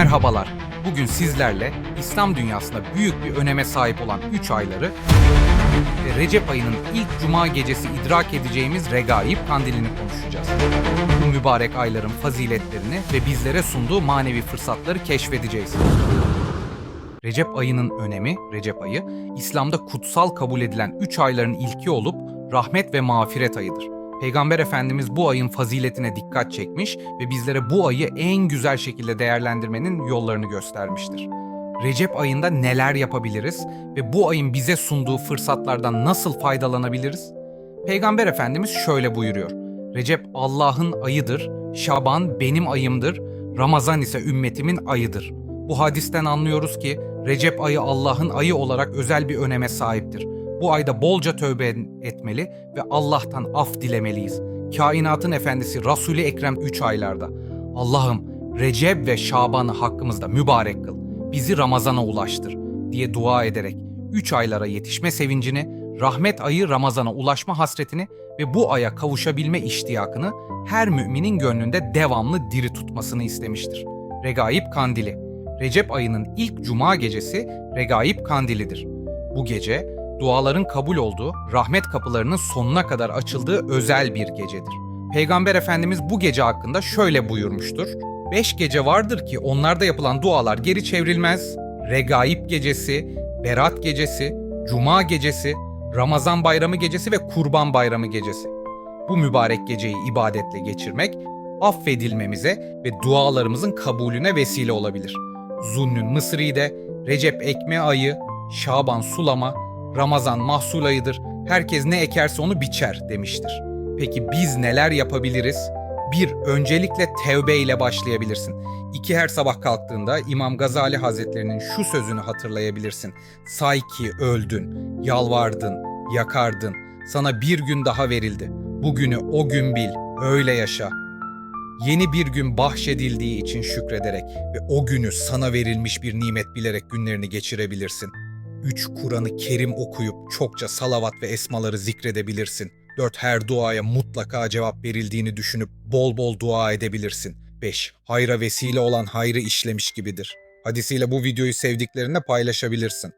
Merhabalar. Bugün sizlerle İslam dünyasında büyük bir öneme sahip olan 3 ayları ve Recep ayının ilk cuma gecesi idrak edeceğimiz Regaib kandilini konuşacağız. Bu mübarek ayların faziletlerini ve bizlere sunduğu manevi fırsatları keşfedeceğiz. Recep ayının önemi, Recep ayı, İslam'da kutsal kabul edilen 3 ayların ilki olup rahmet ve mağfiret ayıdır. Peygamber Efendimiz bu ayın faziletine dikkat çekmiş ve bizlere bu ayı en güzel şekilde değerlendirmenin yollarını göstermiştir. Recep ayında neler yapabiliriz ve bu ayın bize sunduğu fırsatlardan nasıl faydalanabiliriz? Peygamber Efendimiz şöyle buyuruyor. Recep Allah'ın ayıdır, Şaban benim ayımdır, Ramazan ise ümmetimin ayıdır. Bu hadisten anlıyoruz ki Recep ayı Allah'ın ayı olarak özel bir öneme sahiptir. Bu ayda bolca tövbe etmeli ve Allah'tan af dilemeliyiz. Kainatın efendisi Resul-i Ekrem 3 aylarda. Allah'ım Recep ve Şaban'ı hakkımızda mübarek kıl. Bizi Ramazan'a ulaştır diye dua ederek 3 aylara yetişme sevincini, rahmet ayı Ramazan'a ulaşma hasretini ve bu aya kavuşabilme iştiyakını her müminin gönlünde devamlı diri tutmasını istemiştir. Regaib Kandili Recep ayının ilk cuma gecesi Regaib Kandilidir. Bu gece duaların kabul olduğu, rahmet kapılarının sonuna kadar açıldığı özel bir gecedir. Peygamber Efendimiz bu gece hakkında şöyle buyurmuştur. Beş gece vardır ki onlarda yapılan dualar geri çevrilmez. Regaib gecesi, Berat gecesi, Cuma gecesi, Ramazan bayramı gecesi ve Kurban bayramı gecesi. Bu mübarek geceyi ibadetle geçirmek, affedilmemize ve dualarımızın kabulüne vesile olabilir. Zunnün Mısri'de Recep ekme ayı, Şaban sulama, Ramazan mahsul ayıdır. Herkes ne ekerse onu biçer demiştir. Peki biz neler yapabiliriz? Bir, öncelikle tevbe ile başlayabilirsin. İki, her sabah kalktığında İmam Gazali Hazretlerinin şu sözünü hatırlayabilirsin. Say ki öldün, yalvardın, yakardın. Sana bir gün daha verildi. Bugünü o gün bil, öyle yaşa. Yeni bir gün bahşedildiği için şükrederek ve o günü sana verilmiş bir nimet bilerek günlerini geçirebilirsin. 3 Kur'an-ı Kerim okuyup çokça salavat ve esmaları zikredebilirsin. 4 her duaya mutlaka cevap verildiğini düşünüp bol bol dua edebilirsin. 5 hayra vesile olan hayrı işlemiş gibidir. Hadisiyle bu videoyu sevdiklerine paylaşabilirsin.